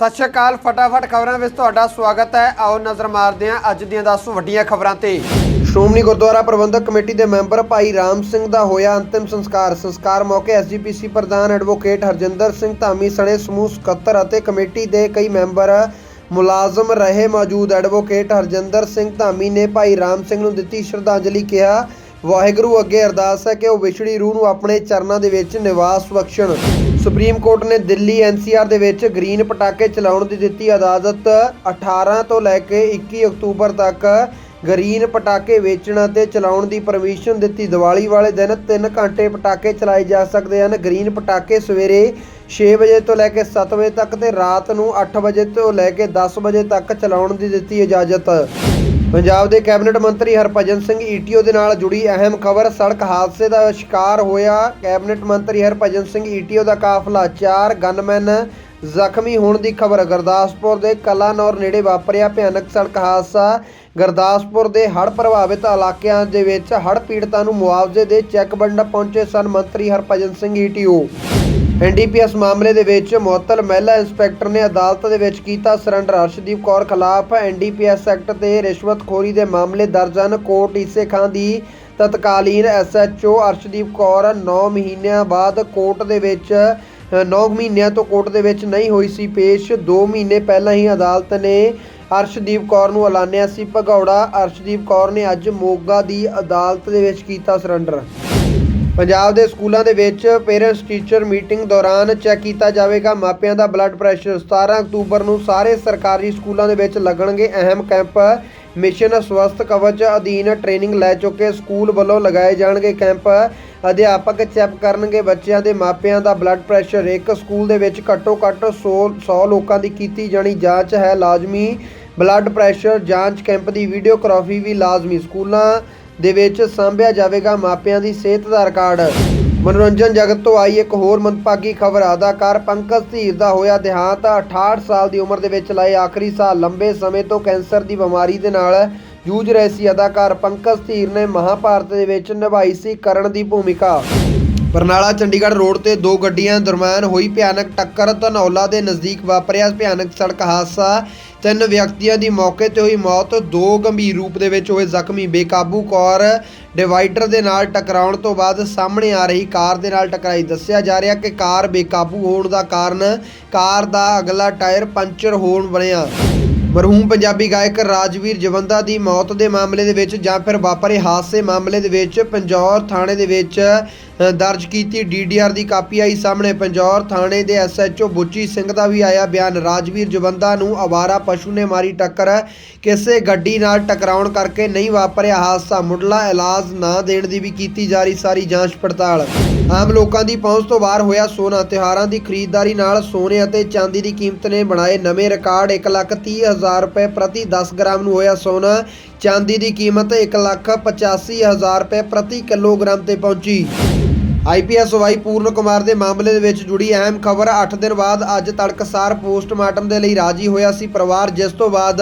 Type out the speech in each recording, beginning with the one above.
ਸਤਿ ਸ਼੍ਰੀ ਅਕਾਲ, ਫਟਾਫਟ ਖਬਰਾਂ ਵਿੱਚ ਤੁਹਾਡਾ ਸਵਾਗਤ ਹੈ। ਆਓ ਨਜ਼ਰ ਮਾਰਦੇ ਹਾਂ ਅੱਜ ਦੀਆਂ 10 ਵੱਡੀਆਂ ਖਬਰਾਂ ਤੇ। ਸ਼੍ਰੋਮਣੀ ਗੁਰਦੁਆਰਾ ਪ੍ਰਬੰਧਕ ਕਮੇਟੀ ਦੇ ਮੈਂਬਰ ਭਾਈ ਰਾਮ ਸਿੰਘ ਦਾ ਹੋਇਆ ਅੰਤਿਮ ਸੰਸਕਾਰ। ਸੰਸਕਾਰ ਮੌਕੇ ਐਸਜੀਪੀਸੀ ਪ੍ਰਧਾਨ ਐਡਵੋਕੇਟ ਹਰਜਿੰਦਰ ਸਿੰਘ ਧਾਮੀ, ਸਣੇ ਸਮੂਹ ਸਕੱਤਰ ਅਤੇ ਕਮੇਟੀ ਦੇ ਕਈ ਮੈਂਬਰ ਮੁਲਾਜ਼ਮ ਰਹੇ ਮੌਜੂਦ। ਐਡਵੋਕੇਟ ਹਰਜਿੰਦਰ ਸਿੰਘ ਧਾਮੀ ਨੇ ਭਾਈ ਰਾਮ ਸਿੰਘ ਨੂੰ ਦਿੱਤੀ ਸ਼ਰਧਾਂਜਲੀ ਕਿਹਾ ਵਾਹਿਗੁਰੂ ਅੱਗੇ ਅਰਦਾਸ ਹੈ ਕਿ ਉਹ ਵਿਛੜੀ ਰੂਹ ਨੂੰ ਆਪਣੇ ਚਰਨਾਂ ਦੇ ਵਿੱਚ ਨਿਵਾਸ ਬਖਸ਼ਣ। ਸੁਪਰੀਮ ਕੋਰਟ ਨੇ ਦਿੱਲੀ ਐਨਸੀਆਰ ਦੇ ਵਿੱਚ ਗ੍ਰੀਨ ਪਟਾਕੇ ਚਲਾਉਣ ਦੀ ਦਿੱਤੀ ਇਜਾਜ਼ਤ। 18 ਤੋਂ ਲੈ ਕੇ 21 ਅਕਤੂਬਰ ਤੱਕ ਗ੍ਰੀਨ ਪਟਾਕੇ ਵੇਚਣ ਅਤੇ ਚਲਾਉਣ ਦੀ ਪਰਮਿਸ਼ਨ ਦਿੱਤੀ। ਦੀਵਾਲੀ ਵਾਲੇ ਦਿਨ 3 ਘੰਟੇ ਪਟਾਕੇ ਚਲਾਏ ਜਾ ਸਕਦੇ ਹਨ। ਗ੍ਰੀਨ ਪਟਾਕੇ ਸਵੇਰੇ 6 ਵਜੇ ਤੋਂ ਲੈ ਕੇ 7 ਵਜੇ ਤੱਕ ਤੇ ਰਾਤ ਨੂੰ 8 ਵਜੇ ਤੋਂ ਲੈ ਕੇ 10 ਵਜੇ ਤੱਕ ਚਲਾਉਣ ਦੀ ਦਿੱਤੀ ਇਜਾਜ਼ਤ। ਪੰਜਾਬ ਦੇ ਕੈਬਨਿਟ ਮੰਤਰੀ ਹਰਭਜਨ ਸਿੰਘ ਈਟੀਓ ਦੇ ਨਾਲ ਜੁੜੀ ਅਹਿਮ ਖਬਰ, ਸੜਕ ਹਾਦਸੇ ਦਾ ਸ਼ਿਕਾਰ ਹੋਇਆ। ਕੈਬਨਿਟ ਮੰਤਰੀ ਹਰਭਜਨ ਸਿੰਘ ਈਟੀਓ ਦਾ ਕਾਫਲਾ, ਚਾਰ ਗਨਮੈਨ ਜ਼ਖਮੀ ਹੋਣ ਦੀ ਖਬਰ। ਗੁਰਦਾਸਪੁਰ ਦੇ ਕਲਾਨੌਰ ਨੇੜੇ ਵਾਪਰਿਆ ਭਿਆਨਕ ਸੜਕ ਹਾਦਸਾ। ਗੁਰਦਾਸਪੁਰ ਦੇ ਹੜ੍ਹ ਪ੍ਰਭਾਵਿਤ ਇਲਾਕਿਆਂ ਦੇ ਵਿੱਚ ਹੜ੍ਹ ਪੀੜਤਾਂ ਨੂੰ ਮੁਆਵਜ਼ੇ ਦੇ ਚੈੱਕ ਵੰਡ ਪਹੁੰਚੇ ਸਨ ਮੰਤਰੀ ਹਰਭਜਨ ਸਿੰਘ ਈਟੀਓ। ਐਨਡੀਪੀਐਸ ਮਾਮਲੇ ਦੇ ਵਿੱਚ ਮੁਅੱਤਲ ਮਹਿਲਾ ਇੰਸਪੈਕਟਰ ਨੇ ਅਦਾਲਤ ਦੇ ਵਿੱਚ ਕੀਤਾ ਸਰੈਂਡਰ ਹਰਸ਼ਦੀਪ ਕੌਰ ਖਿਲਾਫ ਐਨਡੀਪੀਐਸ ਐਕਟ ਤੇ ਰਿਸ਼ਵਤਖੋਰੀ ਦੇ ਮਾਮਲੇ ਦਰਜ ਹਨ। ਕੋਰਟ ਈਸੇ ਖਾਂ ਦੀ ਤਤਕਾਲੀਨ ਐਸਐਚਓ ਅਰਸ਼ਦੀਪ ਕੌਰ 9 ਮਹੀਨਿਆਂ ਬਾਅਦ ਕੋਰਟ ਦੇ ਵਿੱਚ 9 ਮਹੀਨਿਆਂ ਤੋਂ ਕੋਰਟ ਦੇ ਵਿੱਚ ਨਹੀਂ ਹੋਈ ਸੀ ਪੇਸ਼। 2 ਮਹੀਨੇ ਪਹਿਲਾਂ ਹੀ ਅਦਾਲਤ ਨੇ ਅਰਸ਼ਦੀਪ ਕੌਰ ਨੂੰ ਐਲਾਨਿਆ ਸੀ ਭਗੌੜਾ। ਅਰਸ਼ਦੀਪ ਕੌਰ ਨੇ ਅੱਜ ਮੋਗਾ ਦੀ ਅਦਾਲਤ ਦੇ ਵਿੱਚ ਕੀਤਾ ਸਰੈਂਡਰ ਪੰਜਾਬ ਦੇ ਸਕੂਲਾਂ ਦੇ ਵਿੱਚ ਪੇਰੈਂਟਸ ਟੀਚਰ ਮੀਟਿੰਗ ਦੌਰਾਨ ਚੈੱਕ ਕੀਤਾ ਜਾਵੇਗਾ ਮਾਪਿਆਂ ਦਾ ਬਲੱਡ ਪ੍ਰੈਸ਼ਰ। 17 ਅਕਤੂਬਰ ਨੂੰ ਸਾਰੇ ਸਰਕਾਰੀ ਸਕੂਲਾਂ ਦੇ ਵਿੱਚ ਲੱਗਣਗੇ ਅਹਿਮ ਕੈਂਪ। ਮਿਸ਼ਨ ਸਵਸਥ ਕਵਚ ਅਧੀਨ ਟ੍ਰੇਨਿੰਗ ਲੈ ਚੁੱਕੇ ਸਕੂਲ ਵੱਲੋਂ ਲਗਾਏ ਜਾਣਗੇ ਕੈਂਪ। ਅਧਿਆਪਕ ਚੈੱਕ ਕਰਨਗੇ ਬੱਚਿਆਂ ਦੇ ਮਾਪਿਆਂ ਦਾ ਬਲੱਡ ਪ੍ਰੈਸ਼ਰ। ਇੱਕ ਸਕੂਲ ਦੇ ਵਿੱਚ ਘੱਟੋ ਘੱਟ 100 100 ਲੋਕਾਂ ਦੀ ਕੀਤੀ ਜਾਣੀ ਜਾਂਚ ਹੈ ਲਾਜ਼ਮੀ ਬਲੱਡ ਪ੍ਰੈਸ਼ਰ ਜਾਂਚ ਕੈਂਪ ਦੀ ਵੀਡੀਓਗ੍ਰਾਫੀ ਵੀ ਲਾਜ਼ਮੀ। ਸਕੂਲਾਂ ਦੇ ਵਿੱਚ ਸਾਂਭਿਆ ਜਾਵੇਗਾ ਮਾਪਿਆਂ ਦੀ ਸਿਹਤ ਦਾ ਰਿਕਾਰਡ ਮਨੋਰੰਜਨ ਜਗਤ ਤੋਂ ਆਈ ਇੱਕ ਹੋਰ ਮੰਦਭਾਗੀ ਖਬਰ, ਅਦਾਕਾਰ ਪੰਕਜ ਧੀਰ ਦਾ ਹੋਇਆ ਦੇਹਾਂਤ। 68 ਸਾਲ ਦੀ ਉਮਰ ਦੇ ਵਿੱਚ ਲਾਏ ਆਖਰੀ ਸਾਲ ਲੰਬੇ ਸਮੇਂ ਤੋਂ ਕੈਂਸਰ ਦੀ ਬਿਮਾਰੀ ਦੇ ਨਾਲ ਜੂਝ ਰਹੇ ਸੀ। ਅਦਾਕਾਰ ਪੰਕਜ ਧੀਰ ਨੇ ਮਹਾਭਾਰਤ ਦੇ ਵਿੱਚ ਨਿਭਾਈ ਸੀ ਕਰਨ ਦੀ ਭੂਮਿਕਾ। ਬਰਨਾਲਾ ਚੰਡੀਗੜ੍ਹ ਰੋਡ ਤੇ ਦੋ ਗੱਡੀਆਂ ਦਰਮਿਆਨ ਹੋਈ ਭਿਆਨਕ ਟੱਕਰ। ਧਨੌਲਾ ਦੇ ਨਜ਼ਦੀਕ ਵਾਪਰਿਆ ਭਿਆਨਕ ਸੜਕ ਹਾਦਸਾ। ਤਿੰਨ ਵਿਅਕਤੀਆਂ ਦੀ ਮੌਕੇ ਤੇ ਹੋਈ ਮੌਤ। ਦੋ ਗੰਭੀਰ ਰੂਪ ਦੇ ਵਿੱਚ ਹੋਏ ਜ਼ਖਮੀ ਬੇਕਾਬੂ ਕੌਰ ਡਿਵਾਈਡਰ ਦੇ ਨਾਲ ਟਕਰਾਉਣ ਤੋਂ ਬਾਅਦ ਸਾਹਮਣੇ ਆ ਰਹੀ ਕਾਰ ਦੇ ਨਾਲ ਟਕਰਾਈ। ਦੱਸਿਆ ਜਾ ਰਿਹਾ ਕਿ ਕਾਰ ਬੇਕਾਬੂ ਹੋਣ ਦਾ ਕਾਰਨ ਕਾਰ ਦਾ ਅਗਲਾ ਟਾਇਰ ਪੰਚਰ ਹੋਣ ਬਣਿਆ। ਮਰਹੂਮ ਪੰਜਾਬੀ ਗਾਇਕ ਰਾਜਵੀਰ ਜਵੰਦਾ ਦੀ ਮੌਤ ਦੇ ਮਾਮਲੇ ਦੇ ਵਿੱਚ ਜਾਂ ਫਿਰ ਵਾਪਰੇ ਹਾਦਸੇ ਮਾਮਲੇ ਦੇ ਵਿੱਚ ਪੰਜੌਰ ਥਾਣੇ ਦੇ ਵਿੱਚ ਦਰਜ ਕੀਤੀ ਡੀਡੀਆਰ ਦੀ ਕਾਪੀ ਆਈ ਸਾਹਮਣੇ ਪੰਜੌਰ ਥਾਣੇ ਦੇ ਐਸਐਚਓ ਬੁੱਚੀ ਸਿੰਘ ਦਾ ਵੀ ਆਇਆ ਬਿਆਨ। ਰਾਜਵੀਰ ਜਵੰਦਾ ਨੂੰ ਆਵਾਰਾ ਪਸ਼ੂ ਨੇ ਮਾਰੀ ਟੱਕਰ। ਕਿਸੇ ਗੱਡੀ ਨਾਲ ਟਕਰਾਉਣ ਕਰਕੇ ਨਹੀਂ ਵਾਪਰਿਆ ਹਾਦਸਾ। ਮੁੱਢਲਾ ਇਲਾਜ ਨਾ ਦੇਣ ਦੀ ਵੀ ਕੀਤੀ ਜਾ ਰਹੀ ਸਾਰੀ ਜਾਂਚ ਪੜਤਾਲ। ਆਮ ਲੋਕਾਂ ਦੀ ਪਹੁੰਚ ਤੋਂ ਬਾਹਰ ਹੋਇਆ ਸੋਨਾ। ਤਿਉਹਾਰਾਂ ਦੀ ਖਰੀਦਦਾਰੀ ਨਾਲ ਸੋਨੇ ਅਤੇ ਚਾਂਦੀ ਦੀ ਕੀਮਤ ਨੇ ਬਣਾਏ ਨਵੇਂ ਰਿਕਾਰਡ। 1,30,000 ਰੁਪਏ ਪ੍ਰਤੀ 10 ਗ੍ਰਾਮ ਨੂੰ ਹੋਇਆ ਸੋਨਾ। ਚਾਂਦੀ ਦੀ ਕੀਮਤ 1,85,000 ਰੁਪਏ ਪ੍ਰਤੀ ਕਿਲੋਗ੍ਰਾਮ ਤੇ ਪਹੁੰਚੀ। ਆਈਪੀਐਸ ਵਾਈ ਪੂਰਨ ਕੁਮਾਰ ਦੇ ਮਾਮਲੇ ਦੇ ਵਿੱਚ ਜੁੜੀ ਅਹਿਮ ਖਬਰ 8 ਦਿਨ ਬਾਅਦ ਅੱਜ ਤੜਕਸਾਰ ਪੋਸਟਮਾਰਟਮ ਦੇ ਲਈ ਰਾਜੀ ਹੋਇਆ ਸੀ ਪਰਿਵਾਰ, ਜਿਸ ਤੋਂ ਬਾਅਦ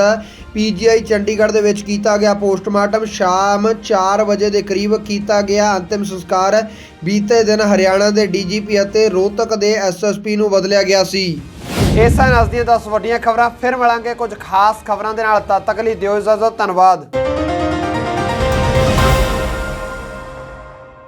ਪੀਜੀਆਈ ਚੰਡੀਗੜ੍ਹ ਦੇ ਵਿੱਚ ਕੀਤਾ ਗਿਆ ਪੋਸਟਮਾਰਟਮ। ਸ਼ਾਮ 4 ਵਜੇ ਦੇ ਕਰੀਬ ਕੀਤਾ ਗਿਆ ਅੰਤਿਮ ਸੰਸਕਾਰ। ਬੀਤੇ ਦਿਨ ਹਰਿਆਣਾ ਦੇ ਡੀਜੀਪੀ ਅਤੇ ਰੋਹਤਕ ਦੇ ਐਸਐਸਪੀ ਨੂੰ ਬਦਲਿਆ ਗਿਆ ਸੀ। ਇਸ ਸਨ ਅੱਜ ਦੀਆਂ 10 ਵੱਡੀਆਂ ਖਬਰਾਂ, ਫਿਰ ਮਿਲਾਂਗੇ ਕੁਝ ਖਾਸ ਖਬਰਾਂ ਦੇ ਨਾਲ। ਤਦ ਤੱਕ ਲਈ ਦਿਓ ਇਜਾਜ਼ਤ, ਧੰਨਵਾਦ।